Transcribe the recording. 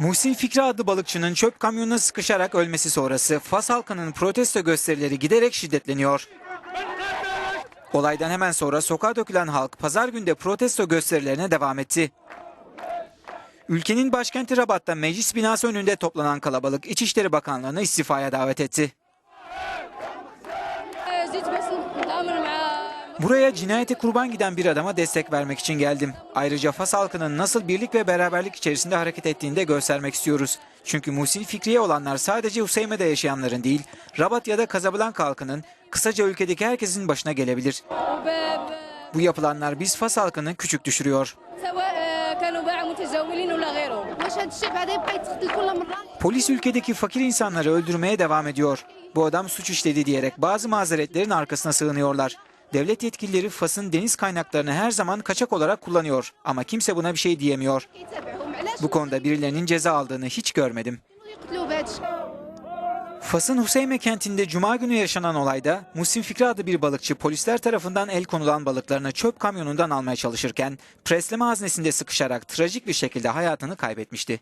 Muhsin Fikri adlı balıkçının çöp kamyonuna sıkışarak ölmesi sonrası Fas halkının protesto gösterileri giderek şiddetleniyor. Olaydan hemen sonra sokağa dökülen halk pazar günde protesto gösterilerine devam etti. Ülkenin başkenti Rabat'ta meclis binası önünde toplanan kalabalık İçişleri Bakanlığı'nı istifaya davet etti. Buraya cinayete kurban giden bir adama destek vermek için geldim. Ayrıca Fas halkının nasıl birlik ve beraberlik içerisinde hareket ettiğini de göstermek istiyoruz. Çünkü Musil Fikriye olanlar sadece Huseyme'de yaşayanların değil, Rabat ya da Kazablanka halkının, kısaca ülkedeki herkesin başına gelebilir. Bu yapılanlar biz Fas halkını küçük düşürüyor. Polis ülkedeki fakir insanları öldürmeye devam ediyor. Bu adam suç işledi diyerek bazı mazeretlerin arkasına sığınıyorlar. Devlet yetkilileri Fas'ın deniz kaynaklarını her zaman kaçak olarak kullanıyor ama kimse buna bir şey diyemiyor. Bu konuda birilerinin ceza aldığını hiç görmedim. Fas'ın Huseyme kentinde cuma günü yaşanan olayda Musim Fikri adlı bir balıkçı polisler tarafından el konulan balıklarını çöp kamyonundan almaya çalışırken presleme haznesinde sıkışarak trajik bir şekilde hayatını kaybetmişti.